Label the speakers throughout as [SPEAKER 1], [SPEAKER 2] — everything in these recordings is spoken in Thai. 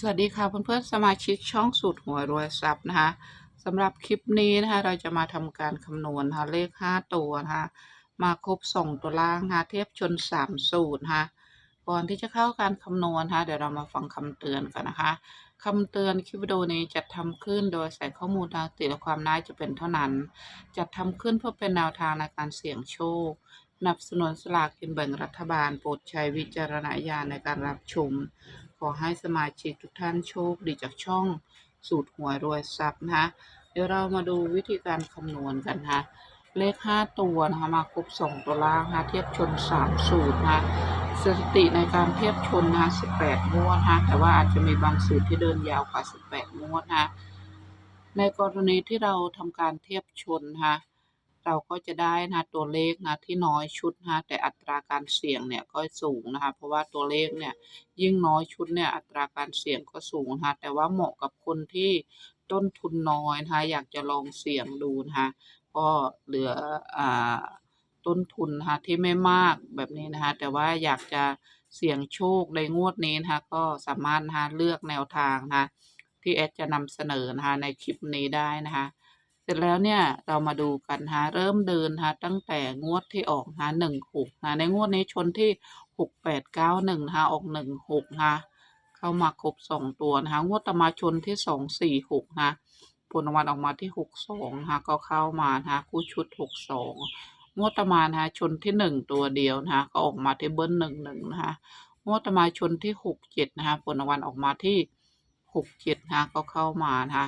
[SPEAKER 1] สวัสดีค่ะเพื่อนๆสมาชิกช่องสูตรหัวรวยทรัพย์นะคะสำหรับคลิปนี้นะคะเราจะมาทำการคำนวณนะคะเลข 5 ตัวนะคะมาครบส่งตัวล่างนะคะเทียบชน 3 สูตรนะคะก่อนที่จะเข้าการคำนวณนะคะเดี๋ยวเรามาฟังคำเตือนกันนะคะคำเตือนคลิปวิดีโอนี้จะทำขึ้นโดยใส่ข้อมูลทางติและความน่าจะเป็นเท่านั้นจะทำขึ้นเพื่อเป็นแนวทางในการเสี่ยงโชคสนับสนุนสลากกินแบ่งรัฐบาลโปรดใช้วิจารณญาณในการรับชม ขอให้สมาชิกทุกท่านโชคดีจากช่องสูตรหวยรวยทรัพย์นะคะเดี๋ยวเรามาดูวิธีการคำนวณกันนะคะเลข 5 ตัวนะคะมาครบ 2 ตัวล่างนะคะเทียบชน 3 สูตรนะคะสถิติในการเทียบชนนะคะ18 งวดนะคะแต่ว่าอาจจะมีบางสูตรที่เดินยาวกว่า 18 งวดนะคะในกรณีที่เราทำการเทียบชนนะคะ เราก็จะได้นะตัวเลขนะที่น้อยชุดนะแต่อัตราการเสี่ยงเนี่ยก็สูงนะคะเพราะว่าตัวเลขเนี่ยยิ่งน้อยชุดเนี่ยอัตราการเสี่ยงก็สูงนะคะแต่ว่าเหมาะกับคนที่ต้นทุนน้อยนะคะอยากจะลองเสี่ยงดูนะคะก็เหลืออ่าต้นทุนนะคะที่ไม่มากแบบนี้นะคะแต่ว่าอยากจะเสี่ยงโชคในงวดนี้นะคะก็สามารถนะคะเลือกแนวทางนะคะที่แอดจะนำเสนอนะคะในคลิปนี้ได้นะคะ ร็จแล้วเนี่ยเรามาดูกันนะเริ่มเดินนะตั้งแต่งวดที่ออกนะหนึ่งหกนะในงวดนี้ชนที่หกแปดเก้าหนึ่งนะออกหนึ่งหกนะเข้ามาครบสองตัวนะคะงวดต่อมาชนที่สองสี่หกนะผลรางวัลออกมาที่หกสองนะก็เข้ามานะคู่ชุดหกสองงวดต่อมานะชนที่หนึ่งตัวเดียวนะคะก็ออกมาที่เบิ้ลหนึ่งหนึ่งนะคะงวดต่อมาชนที่หกเจ็ดนะคะผลรางวัลออกมาที่หกเจ็ดนะคะก็เข้ามานะคะ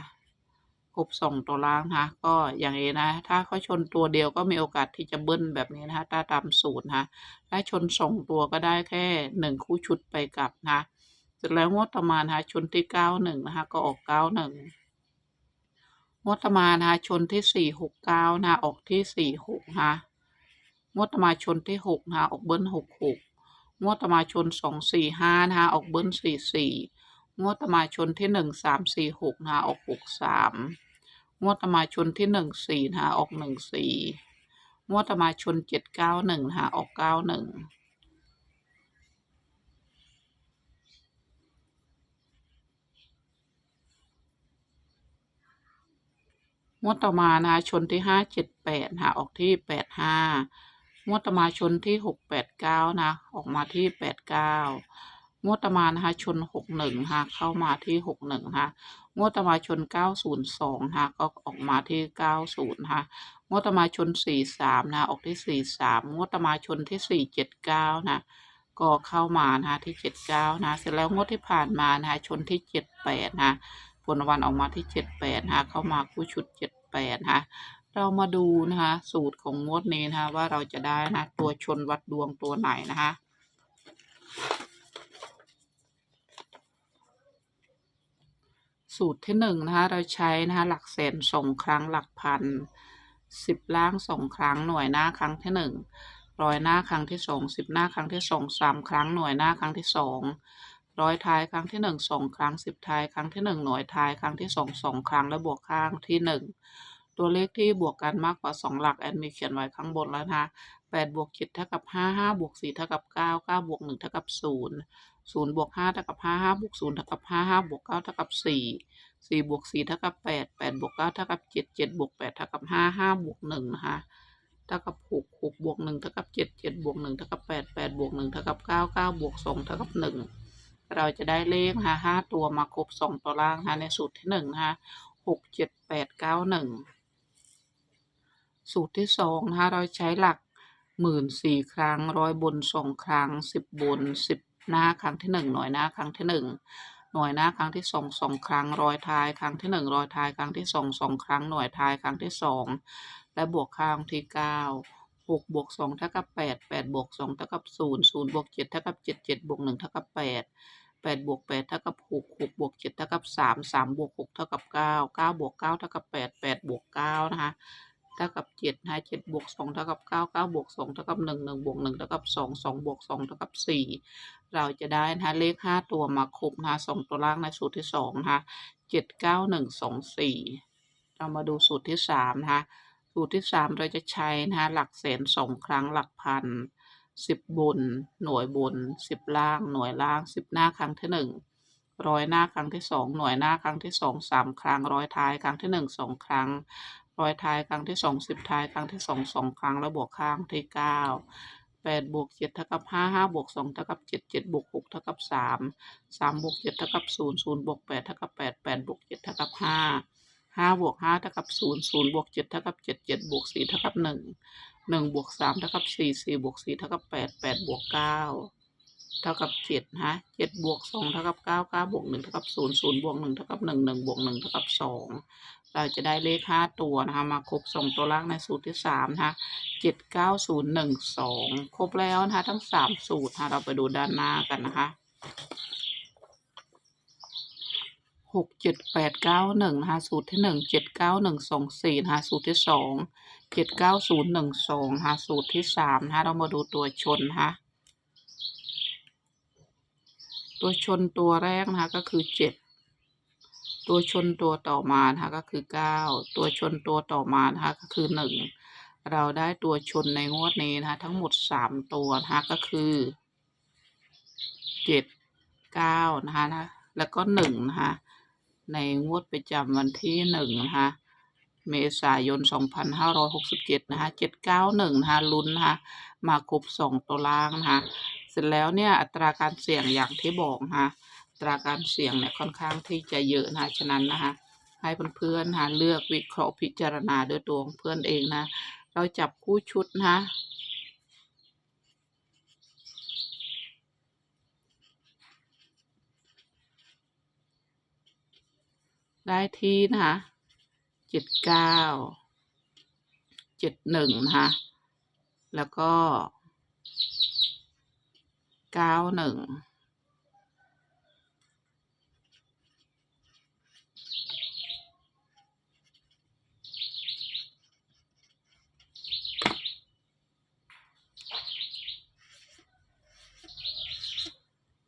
[SPEAKER 1] ครบสองตัวล่างนะก็อย่างนี้นะ ถ้าเขาชนตัวเดียวก็มีโอกาสที่จะเบิ้ลแบบนี้นะคะถ้าตามสูตรนะคะถ้าชนสองตัวก็ได้แค่หนึ่งคู่ชุดไปกลับนะเสร็จแล้วงวดต่อมานะคะชนที่เก้าหนึ่งนะคะก็ออกเก้าหนึ่งงวดต่อมานะคะชนที่สี่หกเก้านะคะออกที่สี่หกนะงวดต่อมาชนที่หกนะคะออกเบิ้ลหกหกงวดต่อมาชนสองสี่ห้านะคะออกเบิ้ลสี่สี่ งวดตมาชนที่หนึ่งสามสี่หกนะออกหกสามงวดตมาชนที่หนึ่งสี่นะออกหนึ่งสี่งวดตมาชนเจ็ดเก้าหนึ่งนะออกเก้าหนึ่งงวดต่อมานะชนที่ห้าเจ็ดแปดนะออกที่แปดห้างวดต่อมาชนที่หกแปดเก้านะ ออกมาที่แปดเก้า งวดตมานะคะชนหกหนึ่งนะเข้ามาที่หกหนึ่งนะงวดตมาชน902นะคะก็ออกมาที่90นะคะงวดตมาชน43นะคะออกที่43งวดตมาชนที่479นะก็เข้ามานะที่79นะเสร็จแล้วงวดที่ผ่านมานะชนที่78นะผลวัลออกมาที่78นะคะเข้ามาคู่ชุด78นะคะเรามาดูนะคะสูตรของงวดนี้นะคะว่าเราจะได้นะตัวชนวัดดวงตัวไหนนะคะ สูตรที่หนึ่งนะคะ เราใช้นะคะ หลักแสนสองครั้งหลักพันสิบล่างสองครั้งหน่วยหน้าครั้งที่หนึ่งร้อยหน้าครั้งที่สองสิบหน้าครั้งที่สองสามครั้งหน่วยหน้าครั้งที่สองร้อยท้ายครั้งที่หนึ่งสองครั้งสิบท้ายครั้งที่หนึ่งหน่วยท้ายครั้งที่สองสองครั้งและบวกข้างที่หนึ่งตัวเลขที่บวกกันมากกว่าสองหลักแอนมีเขียนไว้ข้างบนแล้วนะคะแปดบวกเจ็ดเท่ากับห้าห้าบวกสี่เท่ากับเก้าเก้าบวกหนึ่งเท่ากับศูนย์ ศูนย์บวกห้าเท่ากับห้าห้าบวกศูนย์เท่ากับห้าห้าบวกเก้าเท่ากับสี่สี่บวกสี่เท่ากับแปดแปดบวกเก้าเท่ากับเจ็ดเจ็ดบวกแปดเท่ากับห้าห้าบวกหนึ่งนะคะเท่ากับหกหกบวกหนึ่งเท่ากับเจ็ดเจ็ดบวกหนึ่งเท่ากับแปดแปดบวกหนึ่งเท่ากับเก้าเก้าบวกสองเท่ากับหนึ่งเราจะได้เลขนะคะห้าตัวมาครบสองตัวล่างนะคะในสูตรที่หนึ่งนะคะหกเจ็ดแปดเก้าหนึ่งสูตรที่สองนะคะเราใช้หลักหมื่นสี่ครั้งร้อยบนสองครั้งสิบบนสิบ หน้าครั้งที่หนึ่งหน่วยหน้าครั้งที่หนึ่งหน่วยหน้าครั้งที่สองสองครั้งรอยท้ายครั้งที่หนึ่งรอยท้ายครั้งที่สองสองครั้งหน่วยท้ายครั้งที่สองและบวกข้างที่เก้าหกบวกสองเท่ากับแปดแปดบวกสองเท่ากับศูนย์ศูนย์บวกเจ็ดเท่ากับเจ็ดเจ็ดบวกหนึ่งเท่ากับแปดแปดบวกแปดเท่ากับหกหกบวกเจ็ดเท่ากับสามสามบวกหกเท่ากับเก้าเก้าบวกเก้าเท่ากับแปดแปดบวกเก้านะคะ ท่ากับเจ็ดนะเจ็ดบวกสองเท่ากับเก้าเก้าบวกสองเท่ากับหนึ่งหนึ่งบวกหนึ่งเท่ากับสองสองบวกสองเท่ากับสี่เราจะได้นะคะเลขห้าตัวมาครบนะคะสองตัวล่างในสูตรที่สองนะคะเจ็ดเก้าหนึ่งสองสี่เรามาดูสูตรที่สามนะคะสูตรที่สามเราจะใช้นะคะหลักแสนสองครั้งหลักพันสิบบน หน่วยบนสิบล่าง หน่วยล่างสิบหน้าครั้งที่หนึ่งร้อยหน้าครั้งที่สองหน่วยหน้าครั้งที่สองสามครั้งร้อยท้ายครั้งที่หนึ่งสองครั้ง ร้อยท้ายครั้งที่สองสิบท้ายครั้งที่สองสองครั้งแล้วบวกข้างที่เก้าแปดบวกเจ็ดเท่ากับห้าห้าบวกสองเท่ากับเจ็ดเจ็ดบวกหกเท่ากับสามสามบวกเจ็ดเท่ากับศูนย์ศูนย์บวกแปดเท่ากับแปดแปดบวกเจ็ดเท่ากับห้าห้าบวกห้าเท่ากับศูนย์ศูนย์บวกเจ็ดเท่ากับเจ็ดเจ็ดบวกสี่เท่ากับหนึ่งหนึ่งบวกสามเท่ากับสี่สี่บวกสี่เท่ากับแปดแปดบวกเก้า เท่ากับเจ็ดฮะเจ็ดบวกสองเท่ากับเก้าเก้าบวกหนึ่งเท่ากับศูนย์ศูนย์บวกหนึ่งเท่ากับหนึ่งหนึ่งบวกหนึ่งเท่ากับสองเราจะได้เลขห้าตัวนะคะมาครบสองตัวล่างในสูตรที่สามนะคะเจ็ดเก้าศูนย์หนึ่งสองครบแล้วนะคะทั้งสามสูตรนะคะเราไปดูด้านหน้ากันนะคะหกเจ็ดแปดเก้าหนึ่งนะคะสูตรที่หนึ่งเจ็ดเก้าหนึ่งสองสี่นะคะสูตรที่สองเจ็ดเก้าศูนย์หนึ่งสองนะคะสูตรที่สามนะคะเรามาดูตัวชนนะคะ ตัวชนตัวแรกนะคะก็คือเจ็ดตัวชนตัวต่อมานะคะก็คือเก้าตัวชนตัวต่อมานะคะก็คือหนึ่งเราได้ตัวชนในงวดนี้นะคะทั้งหมดสามตัวนะคะก็คือเจ็ดเก้านะคะนะแล้วก็หนึ่งนะคะในงวดประจำวันที่หนึ่งนะคะเมษายน 2567 นะคะ791 นะคะ ลุ้นนะคะ มาครบสองตัวล่างนะคะ เสร็จแล้วเนี่ยอัตราการเสี่ยงอย่างที่บอกนะคะอัตราการเสี่ยงเนี่ยค่อนข้างที่จะเยอะนะคะฉะนั้นนะคะให้เพื่อนๆนะคะเลือกวิเคราะห์พิจารณาด้วยตัวของเพื่อนเองนะ เราจับคู่ชุดนะคะได้ที่นะคะเจ็ดเก้า เจ็ดหนึ่งนะคะ แล้วก็ เก้าหนึ่ง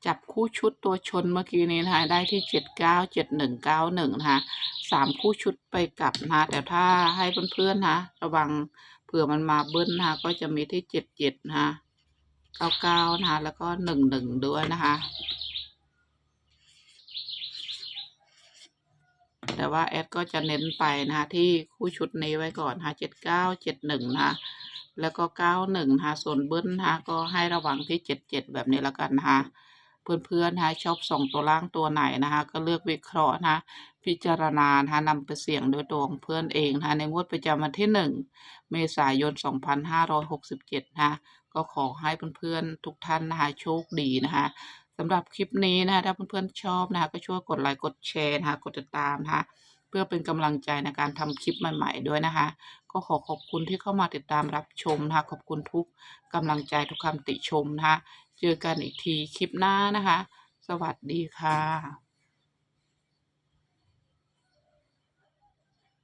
[SPEAKER 1] จับคู่ชุดตัวชนเมื่อกี้นี้นะคะได้ที่เจ็ดเก้าเจ็ดหนึ่งเก้าหนึ่งนะคะสามคู่ชุดไปกลับนะแต่ถ้าให้เพื่อนๆนะระวังเผื่อมันมาเบิ้ลนะคะก็จะมีที่เจ็ดเจ็ดนะคะ เก้าเก้านะคะ แล้วก็หนึ่งหนึ่งด้วยนะคะ แต่ว่าแอดก็จะเน้นไปนะคะที่คู่ชุดนี้ไว้ก่อนนะคะเจ็ดเก้าเจ็ดหนึ่งนะคะแล้วก็เก้าหนึ่งนะคะส่วนเบิ้ลนะคะก็ให้ระวังที่เจ็ดเจ็ดแบบนี้แล้วกันนะคะเพื่อนๆนะคะชอบส่องตัวล่างตัวไหนนะคะ ก็เลือกวิเคราะห์นะคะพิจารณานะคะนำไปเสี่ยงโดยตัวของเพื่อนเองนะคะในงวดประจำวันที่หนึ่งเมษายน 2567นะคะ ก็ขอให้เพื่อนๆทุกท่านนะคะโชคดีนะคะสำหรับคลิปนี้นะคะถ้าเพื่อนๆชอบนะคะก็ช่วยกดไลค์กดแชร์นะคะกดติดตามนะคะเพื่อเป็นกำลังใจในการทำคลิปใหม่ ๆ ด้วยนะคะ ก็ขอขอบคุณที่เข้ามาติดตามรับชมนะคะขอบคุณทุกกำลังใจทุกคำติชมนะคะเจอกันอีกทีคลิปหน้านะคะ สวัสดีค่ะ